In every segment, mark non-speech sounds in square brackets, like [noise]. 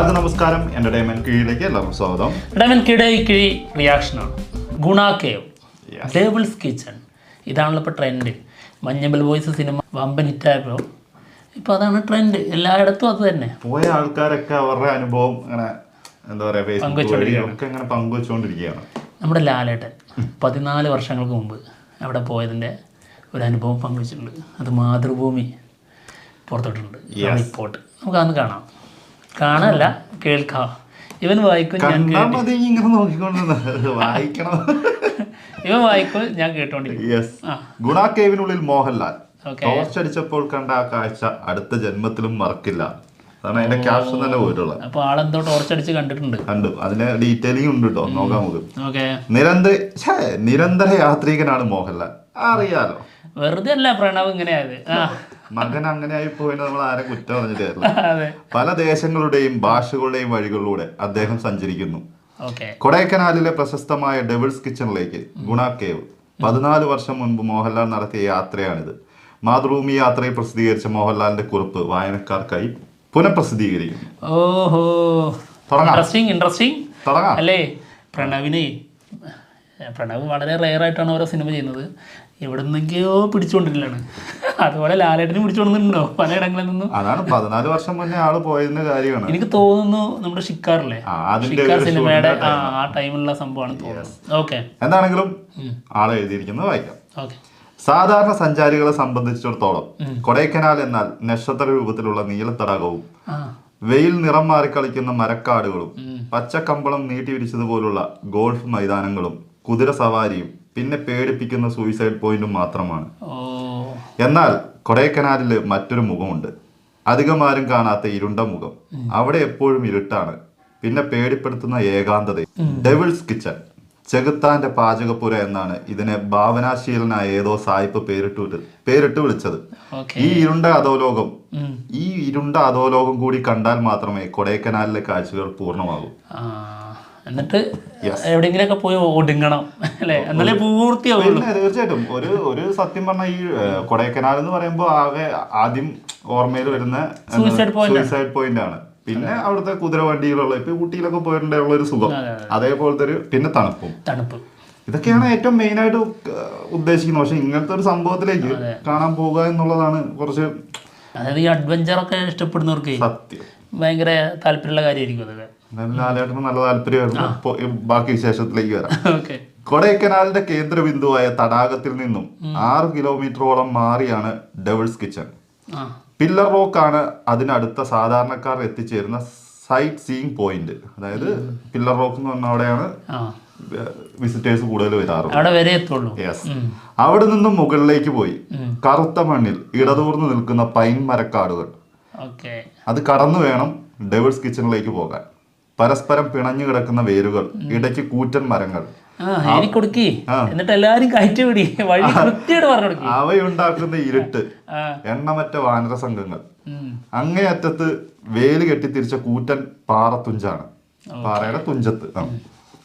എല്ലാവർക്കും നമസ്കാരം. എന്റർടൈൻമെന്റ് കീഴിലേക്ക് എല്ലാവർക്കും സ്വാഗതം. ഡയമൻ കിടയി കിഴി റിയാക്ഷനാണ്. ഗുണ കേവ്. ടേബിൾസ് ഡേബിൾസ് കിച്ചൺ ഇതാണല്ലോ ഇപ്പോൾ ട്രെൻഡ് മഞ്ഞബൽ ബോയ്സ് സിനിമ വമ്പൻ ഹിറ്റായപ്പോൾ ഇപ്പോൾ അതാണ് ട്രെൻഡ് എല്ലായിടത്തും അത് തന്നെ. പോയ ആൾക്കാരൊക്കെ അവരുടെ അനുഭവം അങ്ങനെ എന്താ പറയുക ഫേസ്ബുക്ക് വഴി ഒക്കെ അങ്ങനെ പങ്കുവെച്ചുകൊണ്ടിരിക്കുകയാണ് നമ്മുടെ ലാലേട്ടൻ പതിനാല് വർഷങ്ങൾക്ക് മുമ്പ് അവിടെ പോയതിന്റെ ഒരു അനുഭവം പങ്കുവച്ചിട്ടുണ്ട്. അത് മാതൃഭൂമി പുറത്തോട്ടുണ്ട്. റിപ്പോർട്ട്. നമുക്ക് അന്ന് കാണാം. കാണാനല്ല കേൾക്കാം. ഇവൻ വായിക്കും ഞാൻ ഇങ്ങനെ വായിക്കണം. ഇവൻ വായിക്കും ഞാൻ കേട്ടോണ്ടിരിക്കും. മോഹൻലാൽ. ടോർച്ചടിച്ചപ്പോൾ കണ്ട ആ കാഴ്ച അടുത്ത ജന്മത്തിലും മറക്കില്ല. അതാണ് അതിന്റെ ക്യാപ്ഷൻ തന്നെ പോയിട്ടുള്ളത്. അപ്പോൾ ആളെന്തോ ടോർച്ചടിച്ച് കണ്ടിട്ടുണ്ട്. കണ്ടു. അതിന് ഡീറ്റെയിലിംഗ് ഉണ്ട് കേട്ടോ നോക്കാം നമുക്ക്. നിരന്തര നിരന്തര യാത്രികനാണ് മോഹൻലാൽ. അറിയാലോ. വെറുതെ അല്ല പ്രണവ് ഇങ്ങനെയായത്. ആ. മകൻ അങ്ങനെ ആയി പോയിന് നമ്മൾ ആരെ കുറ്റം പറഞ്ഞിട്ട് കാര്യമില്ല. [laughs] അതെ. പല ദേശങ്ങളുടെയും ഭാഷകളുടെയും വഴികളിലൂടെ അദ്ദേഹം സഞ്ചരിക്കുന്നു. കൊടൈക്കനാലിലെ പ്രശസ്തമായ ഡെവിൾസ് കിച്ചണിലേക്ക് ഗുണ കേവ്. പതിനാല് വർഷം മുൻപ് മോഹൻലാൽ നടത്തിയ യാത്രയാണിത്. മാതൃഭൂമി യാത്രയിൽ പ്രസിദ്ധീകരിച്ച മോഹൻലാലിന്റെ കുറിപ്പ് വായനക്കാർക്കായി പുനഃപ്രസിദ്ധീകരിക്കും ഓഹോ. ഇൻട്രസ്റ്റിംഗ് അല്ലേ? പ്രണവിനെ പ്രണവ് വളരെ റെയർ ആയിട്ടാണ് ഓരോ സിനിമ ചെയ്യുന്നത്. എവിടെ നിന്നെങ്കിലോ അതുപോലെ ലാലേട്ടനും പല പലയിടങ്ങളിൽ നിന്നും. അതാണ് പതിനാല് വർഷം മുന്നേ ആൾ പോയതിന്റെ കാര്യമാണ്. എനിക്ക് തോന്നുന്നു നമ്മുടെ ഷിക്കാറില്ലേ? ഷിക്കാർ സിനിമയുടെ ആ ടൈമിലുള്ള സംഭവമാണ് തോന്നുന്നത്. ഓക്കെ എന്താണെങ്കിലും ആൾ എഴുതിയിരിക്കുന്നത് വായിക്കാം. ഓക്കെ സാധാരണ സഞ്ചാരികളെ സംബന്ധിച്ചിടത്തോളം കൊടൈക്കനാൽ എന്നാൽ നക്ഷത്ര രൂപത്തിലുള്ള നീലത്തടാകവും വെയിൽ നിറം മാറി കളിക്കുന്ന മരക്കാടുകളും പച്ചക്കമ്പളം നീട്ടി വിരിച്ചതുപോലുള്ള ഗോൾഫ് മൈതാനങ്ങളും കുതിര സവാരിയും പിന്നെ പേടിപ്പിക്കുന്ന സൂയിസൈഡ് പോയിന്റും മാത്രമാണ്. എന്നാൽ കൊടൈക്കനാലിൽ മറ്റൊരു മുഖമുണ്ട്. അധികം ആരും കാണാത്ത ഇരുണ്ട മുഖം. അവിടെ എപ്പോഴും ഇരുട്ടാണ്. പിന്നെ പേടിപ്പെടുത്തുന്ന ഏകാന്തത ഡെവിൾസ് കിച്ചൺ ചെകുത്താന്റെ പാചകപ്പുര എന്നാണ് ഇതിനെ ഭാവനാശീലനായ ഏതോ സായിപ്പ് പേരിട്ട് പേരിട്ട് വിളിച്ചത്. ഈ ഇരുണ്ട അധോലോകം ഈ ഇരുണ്ട അധോലോകം കൂടി കണ്ടാൽ മാത്രമേ കൊടൈക്കനാലിലെ കാഴ്ചകൾ പൂർണമാകൂ. എന്നിട്ട് എവിടെയെങ്കിലൊക്കെ പോയി ഒടുങ്ങണം അല്ലേ? എന്നാലേ പൂർത്തിയാവുള്ളൂ. തീർച്ചയായിട്ടും. ഒരു ഒരു സത്യം പറഞ്ഞ ഈ കൊടൈക്കനാൽ എന്ന് പറയുമ്പോ ആകെ ആദ്യം ഓർമ്മയിൽ വരുന്ന സൂയിസൈഡ് പോയിന്റ് ആണ്. പിന്നെ അവിടുത്തെ കുതിര വണ്ടിയിലുള്ള ഇപ്പൊ ഊട്ടിയിലൊക്കെ പോയിട്ടുള്ള ഒരു സുഖം. അതേപോലത്തെ ഒരു പിന്നെ തണുപ്പും. തണുപ്പ്. ഇതൊക്കെയാണ് ഏറ്റവും മെയിൻ ആയിട്ട് ഉദ്ദേശിക്കുന്നത്. പക്ഷെ ഇങ്ങനത്തെ ഒരു സംഭവത്തിലേക്ക് കാണാൻ പോവുക എന്നുള്ളതാണ് കുറച്ച് അതായത് ഈ അഡ്വഞ്ചർ ഒക്കെ ഇഷ്ടപ്പെടുന്നവർക്ക് സത്യം. ഭയങ്കര താല്പര്യമുള്ള കാര്യമായിരിക്കും അതൊക്കെ ലാലേട്ടന് നല്ല താല്പര്യമായിരുന്നു. ബാക്കി വിശേഷത്തിലേക്ക് വരാം. [laughs] കൊടൈക്കനാലിന്റെ കേന്ദ്രബിന്ദുവായ തടാകത്തിൽ നിന്നും ആറ് കിലോമീറ്ററോളം മാറിയാണ് ഡെവിൾസ് കിച്ചൺ പില്ലർ റോക്ക് ആണ് അതിനടുത്ത സാധാരണക്കാർ എത്തിച്ചേരുന്ന സൈറ്റ് സീയിങ് പോയിന്റ് അതായത് പില്ലർ റോക്ക് എന്ന് പറഞ്ഞ അവിടെയാണ് വിസിറ്റേഴ്സ് കൂടുതൽ വരാറുള്ളത്. അവിടെ വരെ എത്തുള്ളൂ. യെസ് അവിടെ നിന്നും മുകളിലേക്ക് പോയി. കറുത്ത മണ്ണിൽ ഇടതൂർന്ന് നിൽക്കുന്ന പൈൻ മരക്കാടുകൾ. അത് കടന്നു വേണം ഡെവിൾസ് കിച്ചണിലേക്ക് പോകാൻ. പരസ്പരം പിണഞ്ഞു കിടക്കുന്ന വേരുകൾ ഇടയ്ക്ക് കൂറ്റൻ മരങ്ങൾ. എന്നിട്ട് എല്ലാരും കയറ്റി വിടി. വഴി കൃത്യമായിട്ട് പറഞ്ഞു കൊടുക്കി. അവയുണ്ടാക്കുന്ന ഇരുട്ട് എണ്ണമറ്റ വാനര സംഘങ്ങൾ. അങ്ങേയറ്റത്ത് വേൽ കെട്ടിത്തിരിച്ച കൂറ്റൻ പാറത്തുഞ്ചാണ്. പാറയുടെ തുഞ്ചത്ത്.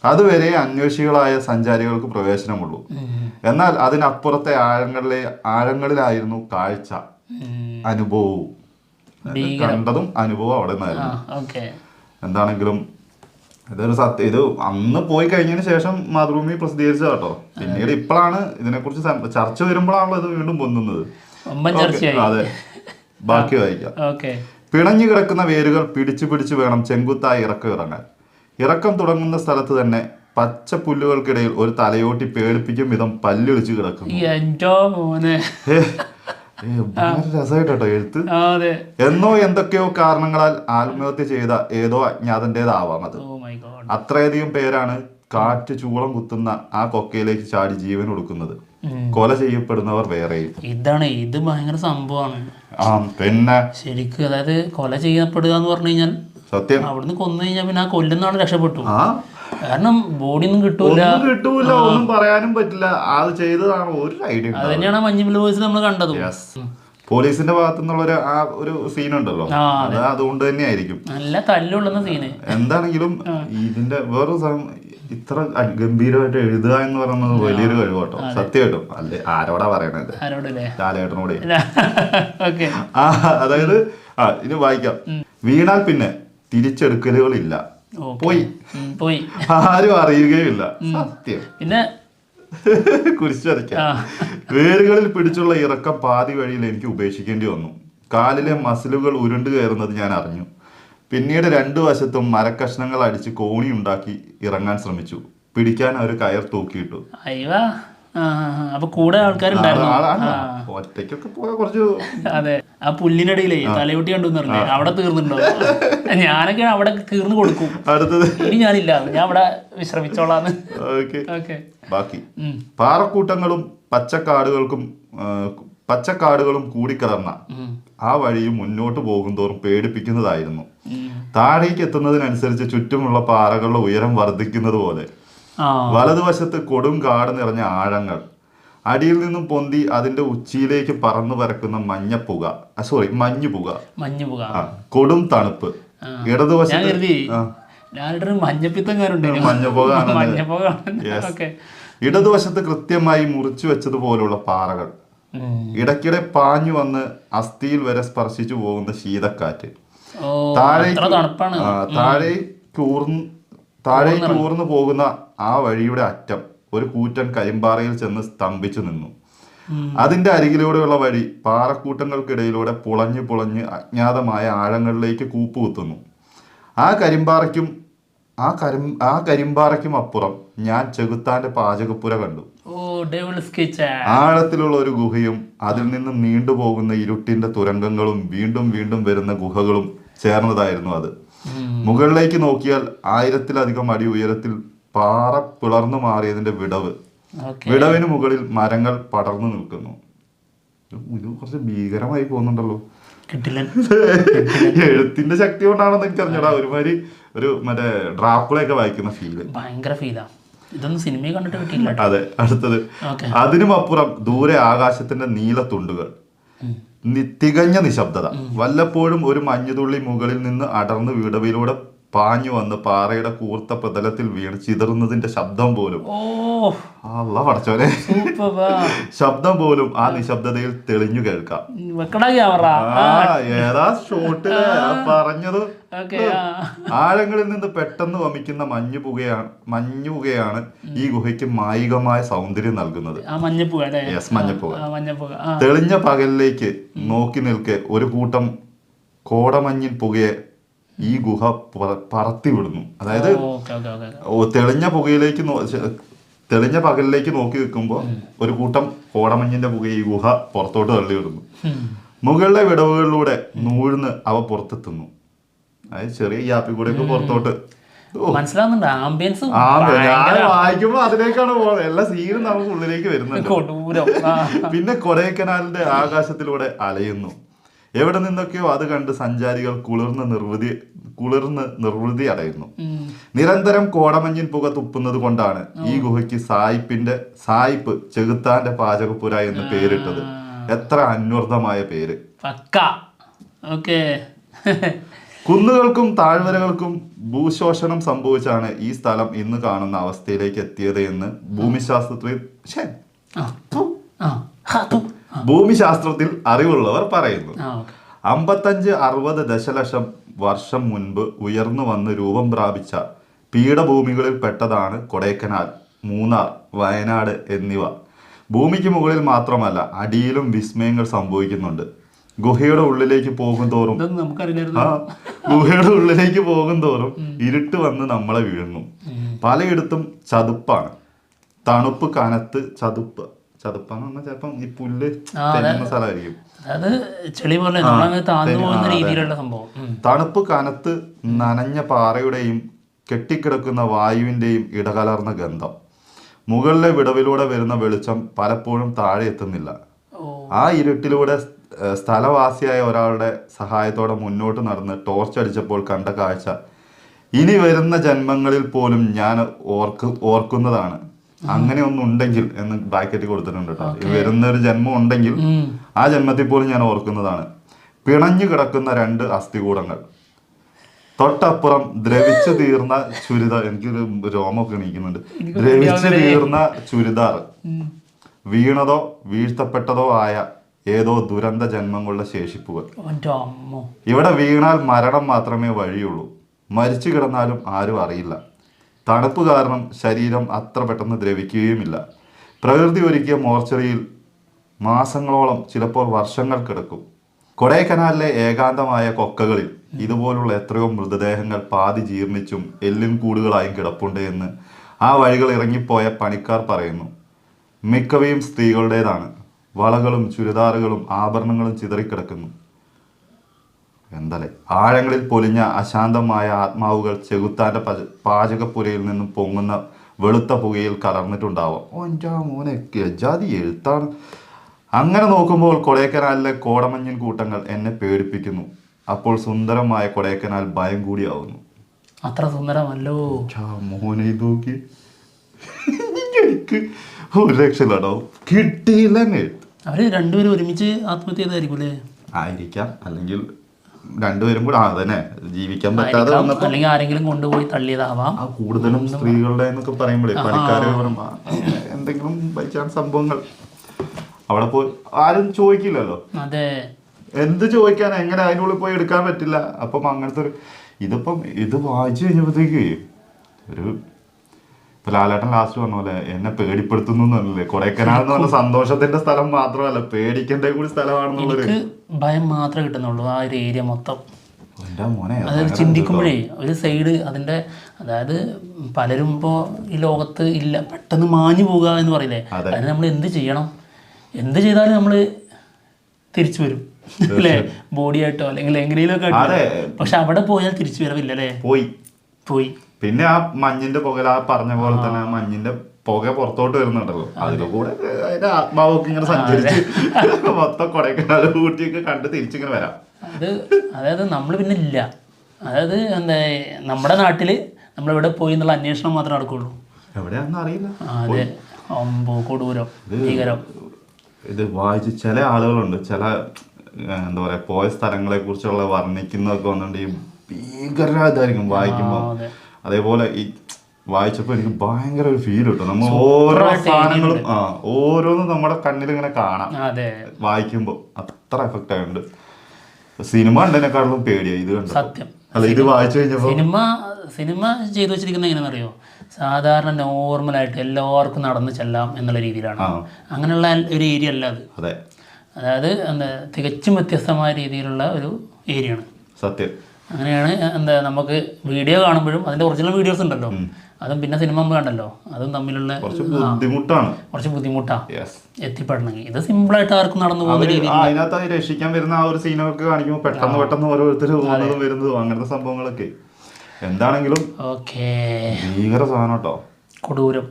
അതുവരെ അന്വേഷികളായ സഞ്ചാരികൾക്ക് പ്രവേശനമുള്ളൂ. എന്നാൽ അതിനപ്പുറത്തെ ആഴങ്ങളിലെ ആഴങ്ങളിലായിരുന്നു കാഴ്ച. അനുഭവവും. കണ്ടതും അനുഭവം അവിടെ നിന്നായിരുന്നു. എന്താണെങ്കിലും ഇതൊരു സത്യം ഇത് അന്ന് പോയി കഴിഞ്ഞതിന് ശേഷം മാതൃഭൂമി പ്രസിദ്ധീകരിച്ചത് കേട്ടോ. പിന്നീട് ഇപ്പോഴാണ് ഇതിനെക്കുറിച്ച് കുറിച്ച് ചർച്ച വരുമ്പോഴാണല്ലോ ഇത് വീണ്ടും പൊന്നുന്നത് അതെ. ബാക്കി വായിക്കാം. ഓക്കെ. പിണഞ്ഞു കിടക്കുന്ന വേരുകൾ പിടിച്ചു പിടിച്ചു വേണം ചെങ്കുത്തായി ഇറക്കം ഇറങ്ങാൻ. ഇറക്കം തുടങ്ങുന്ന സ്ഥലത്ത് തന്നെ പച്ച പുല്ലുകൾക്കിടയിൽ ഒരു തലയോട്ടി പേടിപ്പിക്കും വിധം പല്ലിളിച്ചു കിടക്കുന്നു. എഴുത്ത്. എന്നോ എന്തൊക്കെയോ കാരണങ്ങളാൽ ആത്മഹത്യ ചെയ്ത ഏതോ അജ്ഞാതന്റേതാവാം അത്. അത്രയധികം പേരാണ് കാറ്റ് ചൂളം കുത്തുന്ന ആ കൊക്കയിലേക്ക് ചാടി ജീവൻ കൊടുക്കുന്നത് കൊല ചെയ്യപ്പെടുന്നവർ വേറെയും. ഇതാണ് ഇത് ഭയങ്കര സംഭവമാണ്. ആ പിന്നെ? ശരിക്കും അതായത് കൊല ചെയ്യപ്പെടുക എന്ന് പറഞ്ഞു കഴിഞ്ഞാൽ സത്യം. അവിടുന്ന് കൊന്നു കഴിഞ്ഞാൽ പിന്നെ ആ കൊല്ലുന്നാണ് ആൾ രക്ഷപ്പെട്ടു. ആ. കാരണം ബോഡി ഒന്നും കിട്ടൂല കിട്ടൂല ഒന്നും പറയാനും പറ്റില്ല. അത് ചെയ്തതാണ് ഒരു ഐഡിയ അത് തന്നെയാണ് മഞ്ഞുമില്ല വോയിസ് നമ്മൾ കണ്ടത്. പോലീസിന്റെ ഭാഗത്തു നിന്നുള്ള ഒരു ആ ഒരു സീൻ ഉണ്ടല്ലോ. അത് അതുകൊണ്ട് തന്നെ ആയിരിക്കും നല്ല തല്ലുള്ളുന്ന സീന് എന്താണെങ്കിലും ഇതിന്റെ വേറൊരു സ്ഥലം ഇത്ര ഗംഭീരമായിട്ട് എഴുതുക എന്ന് പറയുന്നത് വലിയൊരു കഴിവാട്ടോ. സത്യമായിട്ടും അല്ലേ ആരോടാ പറയണത്? കാലഘട്ടനോട് ലാലേട്ടനോടെ. അതായത് ആ ഇത് വായിക്കാം. വീണാൽ പിന്നെ തിരിച്ചെടുക്കലുകളില്ല. പോയി. പോയി. ആരും അറിയുകയില്ല സത്യം. പിന്നെ? [laughs] കുരിശു വരയ്ക്കാം വേരുകളിൽ പിടിച്ചുള്ള ഇറക്കം പാതി വഴിയിൽ എനിക്ക് ഉപേക്ഷിക്കേണ്ടി വന്നു. കാലിലെ മസിലുകൾ ഉരുണ്ടു കയറുന്നത് ഞാൻ അറിഞ്ഞു. പിന്നീട് രണ്ടു വശത്തും മരക്കഷ്ണങ്ങൾ അടിച്ച് കോണി ഉണ്ടാക്കി ഇറങ്ങാൻ ശ്രമിച്ചു. പിടിക്കാൻ ഒരു കയർ തൂക്കിയിട്ടു. അപ്പൊ കൂടെ ആൾക്കാരുണ്ടായിരുന്നു. ആളാണ്. ആ, ഒറ്റയ്ക്കൊക്കെ പോയ കുറച്ച് അതെ. ആ പുല്ലിനിടയിലേ തലയൊട്ടി പറഞ്ഞേ അവിടെ തീർന്നിട്ടുണ്ടോ? ഞാനൊക്കെ അവിടെ തീർന്നു കൊടുക്കും. അടുത്തത്. ഇനി ഞാനില്ല. ഞാൻ അവിടെ വിശ്രമിച്ചോളാന്ന്. ബാക്കി. പാറക്കൂട്ടങ്ങളും പച്ചക്കാടുകൾക്കും പച്ചക്കാടുകളും കൂടിക്കിടന്ന ആ വഴിയും മുന്നോട്ട് പോകുന്തോറും പേടിപ്പിക്കുന്നതായിരുന്നു. താഴേക്ക് എത്തുന്നതിനനുസരിച്ച് ചുറ്റുമുള്ള പാറകളുടെ ഉയരം വർദ്ധിക്കുന്നത് പോലെ വലതുവശത്ത് കൊടും കാട് നിറഞ്ഞ ആഴങ്ങൾ. അടിയിൽ നിന്നും പൊന്തി അതിന്റെ ഉച്ചിയിലേക്ക് പറന്നു പരക്കുന്ന മഞ്ഞപ്പുക. സോറി മഞ്ഞുപുക. പുക മഞ്ഞു പുക കൊടും തണുപ്പ്. ഇടതുവശത്ത് മഞ്ഞപ്പുക ഇടതുവശത്ത് കൃത്യമായി മുറിച്ചു വെച്ചതുപോലുള്ള പാറകൾ. ഇടയ്ക്കിടെ പാഞ്ഞു വന്ന് അസ്ഥിയിൽ വരെ സ്പർശിച്ചു പോകുന്ന ശീതക്കാറ്റ്. താഴേക്ക് താഴേക്ക് ഊർന്ന് താഴേക്ക് ഊർന്നു പോകുന്ന ആ വഴിയുടെ അറ്റം ഒരു കൂറ്റൻ കരിമ്പാറയിൽ ചെന്ന് സ്തംഭിച്ചു നിന്നു. അതിന്റെ അരികിലൂടെയുള്ള വഴി പാറക്കൂട്ടങ്ങൾക്കിടയിലൂടെ പുളഞ്ഞു പുളഞ്ഞ് അജ്ഞാതമായ ആഴങ്ങളിലേക്ക് കൂപ്പുകുത്തുന്നു. ആ കരിമ്പാറയ്ക്കും ആ കരിം ആ കരിമ്പാറയ്ക്കും അപ്പുറം ഞാൻ ചെകുത്താന്റെ പാചകപ്പുര കണ്ടു. ആഴത്തിലുള്ള ഒരു ഗുഹയും അതിൽ നിന്ന് നീണ്ടുപോകുന്ന ഇരുട്ടിന്റെ തുരങ്കങ്ങളും വീണ്ടും വീണ്ടും വരുന്ന ഗുഹകളും ചേർന്നതായിരുന്നു അത്. മുകളിലേക്ക് നോക്കിയാൽ ആയിരത്തിലധികം അടി ഉയരത്തിൽ പാറ പിളർന്നു മാറിയതിന്റെ വിടവ്. വിടവിന് മുകളിൽ മരങ്ങൾ പടർന്നു നിൽക്കുന്നു. ഇത് കുറച്ച് ഭീകരമായി പോകുന്നുണ്ടല്ലോ. കിട്ടില്ല [laughs] എഴുത്തിന്റെ ശക്തി കൊണ്ടാണെന്ന് എനിക്ക് അറിഞ്ഞടാ ഒരുമാതിരി ഒരു മറ്റേ ഡ്രാപ്പുകളൊക്കെ വായിക്കുന്ന ഫീൽ ഭയങ്കര ഫീലാ ഇതൊന്നും സിനിമയിൽ കണ്ടിട്ട് കിട്ടിയില്ല അതെ അടുത്തത്. അതിനും അപ്പുറം ദൂരെ ആകാശത്തിന്റെ നീല തുണ്ടുകൾ. തികഞ്ഞ നിശബ്ദത. വല്ലപ്പോഴും ഒരു മഞ്ഞുതുള്ളി മുകളിൽ നിന്ന് അടർന്ന് വിടവിലൂടെ പാഞ്ഞു വന്ന് പാറയുടെ കൂർത്ത പ്രതലത്തിൽ വീണ് ചിതറുന്നതിന്റെ ശബ്ദം പോലും. പഠിച്ചോനെ സൂപ്പർ ശബ്ദം പോലും ആ നിശബ്ദതയിൽ തെളിഞ്ഞു കേൾക്കാം. ഏതാ ഷോട്ടിൽ പറഞ്ഞത്. ആഴങ്ങളിൽ നിന്ന് പെട്ടെന്ന് വമിക്കുന്ന മഞ്ഞു പുകയാണ് മഞ്ഞു പുകയാണ് ഈ ഗുഹയ്ക്ക് മായികമായ സൗന്ദര്യം നൽകുന്നത്. യെസ് മഞ്ഞപ്പുക തെളിഞ്ഞ പകലിലേക്ക് നോക്കി നിൽക്കെ ഒരു കൂട്ടം കോടമഞ്ഞിൻ പുകയെ ഈ ഗുഹ പറത്തിവിടുന്നു പറത്തി വിടുന്നു. അതായത് തെളിഞ്ഞ പുകയിലേക്ക് തെളിഞ്ഞ പകലിലേക്ക് നോക്കി നിൽക്കുമ്പോൾ ഒരു കൂട്ടം കോടമഞ്ഞിന്റെ പുക ഈ ഗുഹ പുറത്തോട്ട് തള്ളി വിടുന്നു. മുകളിലെ വിടവുകളിലൂടെ നൂഴ്ന്ന് അവ പുറത്തെത്തുന്നു. അതായത് ചെറിയ ഗ്യാപ്പിൽ കൂടെയൊക്കെ പുറത്തോട്ട്. മനസ്സിലാവുന്നുണ്ട്. ആംബിയൻസ് വായിക്കുമ്പോ അതിലേക്കാണ് പോകുന്നത് എല്ലാ സീനും നമുക്ക് ഉള്ളിലേക്ക് വരുന്നുണ്ട്. പിന്നെ കൊടൈക്കനാലിന്റെ ആകാശത്തിലൂടെ അലയുന്നു. എവിടെ നിന്നൊക്കെയോ അത് കണ്ട് സഞ്ചാരികൾ കുളിർന്ന് നിർവൃതി കുളിർന്ന് നിർവൃതി അടയുന്നു. നിരന്തരം കോടമഞ്ഞിൻ പുക തുപ്പുന്നത് കൊണ്ടാണ് ഈ ഗുഹയ്ക്ക് സായിപ്പിന്റെ സായിപ്പ് ചെകുത്താന്റെ പാചകപ്പുര എന്ന് പേരിട്ടത്. എത്ര അന്വർത്ഥമായ പേര്. കുന്നുകൾക്കും താഴ്വരകൾക്കും ഭൂശോഷണം സംഭവിച്ചാണ് ഈ സ്ഥലം ഇന്ന് കാണുന്ന അവസ്ഥയിലേക്ക് എത്തിയത് എന്ന് ഭൂമിശാസ്ത്രത്തിൽ. ഭൂമിശാസ്ത്രത്തിൽ അറിവുള്ളവർ പറയുന്നു. അമ്പത്തഞ്ച് അറുപത് ദശലക്ഷം വർഷം മുൻപ് ഉയർന്നു വന്ന് രൂപം പ്രാപിച്ച പീഠഭൂമികളിൽ പെട്ടതാണ് കൊടൈക്കനാൽ മൂന്നാർ വയനാട് എന്നിവ. ഭൂമിക്ക് മുകളിൽ മാത്രമല്ല അടിയിലും വിസ്മയങ്ങൾ സംഭവിക്കുന്നുണ്ട്. ഗുഹയുടെ ഉള്ളിലേക്ക് പോകും തോറും ഗുഹയുടെ ഉള്ളിലേക്ക് പോകും തോറും ഇരുട്ട് വന്ന് നമ്മളെ വീഴുന്നു. പലയിടത്തും ചതുപ്പാണ്. തണുപ്പ് കനത്ത് ചതുപ്പ്. ചതുപ്പാന്ന് പറഞ്ഞാൽ ചിലപ്പം ഈ പുല്ല് സ്ഥലമായിരിക്കും അത്. ചെളി പോലെ പോകുന്ന രീതിയിലുള്ള സംഭവം. തണുപ്പ് കനത്ത് നനഞ്ഞ പാറയുടെയും കെട്ടിക്കിടക്കുന്ന വായുവിന്റെയും ഇടകലർന്ന ഗന്ധം. മുകളിലെ വിടവിലൂടെ വരുന്ന വെളിച്ചം പലപ്പോഴും താഴെ എത്തുന്നില്ല. ആ ഇരുട്ടിലൂടെ സ്ഥലവാസിയായ ഒരാളുടെ സഹായത്തോടെ മുന്നോട്ട് നടന്ന് ടോർച്ച് അടിച്ചപ്പോൾ കണ്ട കാഴ്ച. ഇനി വരുന്ന ജന്മങ്ങളിൽ പോലും ഞാൻ ഓർക്ക് ഓർക്കുന്നതാണ്. അങ്ങനെ ഒന്നും ഉണ്ടെങ്കിൽ എന്ന് ബ്രാക്കറ്റ് കൊടുത്തിട്ടുണ്ട് കേട്ടോ. വരുന്ന ഒരു ജന്മം ഉണ്ടെങ്കിൽ ആ ജന്മത്തിൽ പോലും ഞാൻ ഓർക്കുന്നതാണ്. പിണഞ്ഞു കിടക്കുന്ന രണ്ട് അസ്ഥികൂടങ്ങൾ. തൊട്ടപ്പുറം ദ്രവിച്ചു തീർന്ന ചുരിദാർ എനിക്കൊരു രോമൊക്കെ എണീക്കുന്നുണ്ട്. ദ്രവിച്ചു തീർന്ന ചുരിദാർ. വീണതോ വീഴ്ത്തപ്പെട്ടതോ ആയ ഏതോ ദുരന്ത ജന്മങ്ങളുടെ ശേഷിപ്പുകൾ. ഇവിടെ വീണാൽ മരണം മാത്രമേ വഴിയുള്ളൂ. മരിച്ചു കിടന്നാലും ആരും അറിയില്ല. തണുപ്പ് കാരണം ശരീരം അത്ര പെട്ടെന്ന് ദ്രവിക്കുകയുമില്ല. പ്രകൃതി ഒരുക്കിയ മോർച്ചറിയിൽ മാസങ്ങളോളം ചിലപ്പോൾ വർഷങ്ങൾ കിടക്കും. കൊടൈക്കനാലിലെ ഏകാന്തമായ കൊക്കകളിൽ ഇതുപോലുള്ള എത്രയോ മൃതദേഹങ്ങൾ പാതി ജീർണിച്ചും എല്ലിൻ കൂടുകളായും കിടപ്പുണ്ട് എന്ന് ആ വഴികൾ ഇറങ്ങിപ്പോയ പണിക്കാർ പറയുന്നു. മിക്കവയും സ്ത്രീകളുടേതാണ്. വളകളും ചുരിദാറുകളും ആഭരണങ്ങളും ചിതറിക്കിടക്കുന്നു. എന്തല്ലേ ആഴങ്ങളിൽ പൊലിഞ്ഞ അശാന്തമായ ആത്മാവുകൾ ചെകുത്താന്റെ പച- പാചകപ്പുരയിൽ നിന്നും പൊങ്ങുന്ന വെളുത്ത പുകയിൽ കലർന്നിട്ടുണ്ടാവാം. ഓന്റെ മോനെ ഗജാതി എഴുത്താണ് അങ്ങനെ നോക്കുമ്പോൾ കൊടൈക്കനാലിലെ കോടമഞ്ഞിൻ കൂട്ടങ്ങൾ എന്നെ പേടിപ്പിക്കുന്നു. അപ്പോൾ സുന്ദരമായ കൊടൈക്കനാൽ ഭയം കൂടിയാവുന്നു. അത്ര സുന്ദരമല്ലോ. മോനെ നോക്കി. എനിക്ക് ഒരു രക്ഷയില്ലടോ. കിട്ടിയില്ല അവർ രണ്ടുപേരും ഒരുമിച്ച് ആത്മഹത്യ ചെയ്തായിരിക്കും അല്ലേ? ആയിരിക്കാം. അല്ലെങ്കിൽ രണ്ടുപേരും കൂടെ ആ തന്നെ ജീവിക്കാൻ പറ്റാതെ. വന്നപ്പോ അല്ലെങ്കിൽ ആരെങ്കിലും കൊണ്ടുപോയി തള്ളിയതാവാം. ആ കൂടുതലും സ്ത്രീകളുടെ എന്നൊക്കെ പറയുമ്പോഴേ പണിക്കാരെ എന്തെങ്കിലും ബൈ ചാൻസ് സംഭവങ്ങൾ. അവിടെ പോയി ആരും ചോദിക്കില്ലല്ലോ. അതെ. എന്ത് ചോദിക്കാൻ എങ്ങനെ അതിനുള്ളിൽ പോയി എടുക്കാൻ പറ്റില്ല. അപ്പം അങ്ങനത്തെ ഒരു ഇതിപ്പം ഇത് വായിച്ചു കഴിഞ്ഞപ്പോഴത്തേക്ക് ഒരു ഇപ്പൊ ലാലേട്ടൻ ലാസ്റ്റ് പറഞ്ഞ പോലെ എന്നെ പേടിപ്പെടുത്തുന്നു കൊടൈക്കനാൽ എന്ന് പറഞ്ഞ സന്തോഷത്തിന്റെ സ്ഥലം മാത്രമല്ല പേടിക്കേണ്ട കൂടി സ്ഥലമാണെന്നുള്ളൊരു എനിക്ക് ഭയം മാത്രമേ കിട്ടുന്നുള്ളൂ ആ ഒരു ഏരിയ മൊത്തം. അതായത് ചിന്തിക്കുമ്പോഴേ ഒരു സൈഡ് അതിന്റെ അതായത് പലരും ഇപ്പോൾ ഈ ലോകത്ത് ഇല്ല പെട്ടെന്ന് മാഞ്ഞു പോകുക എന്ന് പറയില്ലേ? അതെ. അതിന് നമ്മൾ എന്ത് ചെയ്യണം? എന്ത് ചെയ്താലും നമ്മൾ തിരിച്ചു വരും. അല്ലേ? ബോഡി ആയിട്ടോ അല്ലെങ്കിൽ എങ്ങനെയും ഒക്കെ പക്ഷെ അവിടെ പോയാൽ തിരിച്ചു വരവില്ല അല്ലേ പോയി. പോയി. പിന്നെ ആ മഞ്ഞിന്റെ പുക ആ പറഞ്ഞ പോലെ തന്നെ ആ മഞ്ഞിന്റെ പുക പുറത്തോട്ട് വരുന്നുണ്ടല്ലോ. അതിന്റെ കൂടെ അതിന്റെ ആത്മാവൊക്കെ ഇങ്ങനെ സഞ്ചരിച്ച് [laughs] മൊത്തം കൊടൈക്കനാൽ ഊട്ടിയൊക്കെ കണ്ട് തിരിച്ചിങ്ങനെ വരാം. അത് അതായത് നമ്മൾ പിന്നെ ഇല്ല. അതായത് എന്താ നമ്മുടെ നമ്മൾ നമ്മളിവിടെ പോയി എന്നുള്ള അന്വേഷണം മാത്രമേ നടക്കുള്ളൂ. എവിടെയാണെന്ന് അറിയില്ല. അതെ. അമ്പോ കൊടൂരം ഭീകരം. ഇത് വായിച്ച് ചില ആളുകളുണ്ട്. ചില എന്താ പറയാ പോയ സ്ഥലങ്ങളെ കുറിച്ചുള്ള വർണിക്കുന്നതൊക്കെ വന്നിട്ടുണ്ട് ഈ ഭീകരതായിരിക്കും വായിക്കുമ്പോൾ ആ, അതെ. അതേപോലെ ഈ വായിച്ചപ്പോൾ എനിക്ക് ഭയങ്കര ഒരു ഫീൽ കിട്ടും. നമ്മൾ ഓരോ സാധനങ്ങളും ആ ഓരോന്നും നമ്മുടെ കണ്ണിൽ ഇങ്ങനെ കാണാം വായിക്കുമ്പോൾ അത്ര എഫക്റ്റ് ആയിട്ടുണ്ട് സിനിമ കണ്ടതിനെക്കാളും പേടിയായി ഇത് കണ്ടു സത്യം. അല്ല ഇത് വായിച്ചു കഴിഞ്ഞപ്പോൾ സിനിമ സിനിമ ചെയ്തു വെച്ചിരിക്കുന്ന എങ്ങനെയാണെന്ന് അറിയോ സാധാരണ നോർമലായിട്ട് എല്ലാവർക്കും നടന്നു ചെല്ലാം എന്നുള്ള രീതിയിലാണ്. അങ്ങനെയുള്ള ഒരു ഏരിയ അല്ല അത്. അതെ. അതായത് എന്താ തികച്ചും വ്യത്യസ്തമായ രീതിയിലുള്ള ഒരു ഏരിയയാണ് സത്യം. അങ്ങനെയാണ് എന്താ നമുക്ക് വീഡിയോ കാണുമ്പോഴും അതിന്റെ ഒറിജിനൽ വീഡിയോസ് ഉണ്ടല്ലോ. അതും പിന്നെ സിനിമ കണ്ടല്ലോ. അതും തമ്മിലുള്ള കുറച്ച് ബുദ്ധിമുട്ടാണ്. കുറച്ച് ബുദ്ധിമുട്ടാണ് എത്തിപ്പെടണമെങ്കിൽ. ഇത് സിമ്പിൾ ആയിട്ട് ആർക്കും നടന്നു പോകുന്ന രീതി അതിനകത്ത് രക്ഷിക്കാൻ വരുന്ന ആ ഒരു സീനൊക്കെ കാണിക്കുമ്പോൾ പെട്ടെന്ന് പെട്ടെന്ന് ഓരോരുത്തരും വരുന്നതും അങ്ങനത്തെ സംഭവങ്ങളൊക്കെ. എന്താണെങ്കിലും ഓക്കേ. ഭീകര സാധനം കേട്ടോ കൊടൂരം.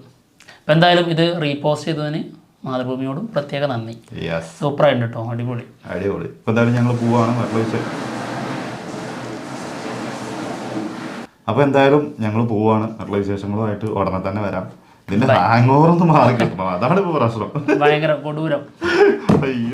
അപ്പം എന്തായാലും ഇത് റീപോസ്റ്റ് ചെയ്തതിന് മാതൃഭൂമിയോടും പ്രത്യേക നന്ദി. യെസ് സൂപ്പറായിട്ടുണ്ട് കേട്ടോ അടിപൊളി. അടിപൊളി. ഇപ്പൊ എന്തായാലും ഞങ്ങൾ പോവാണ്. മറ്റുള്ള വിഷയം അപ്പൊ എന്തായാലും ഞങ്ങൾ പോവാണ്. മറ്റുള്ള വിശേഷങ്ങളുമായിട്ട് ഉടനെ തന്നെ വരാം. ഇതിന്റെ ഹാങ് ഓവർ ഒന്ന് മാറി കിട്ടണം അതാണ് ഇപ്പൊ പ്രശ്നം. ഭയങ്കര കൊടൂരം. അയ്യോ.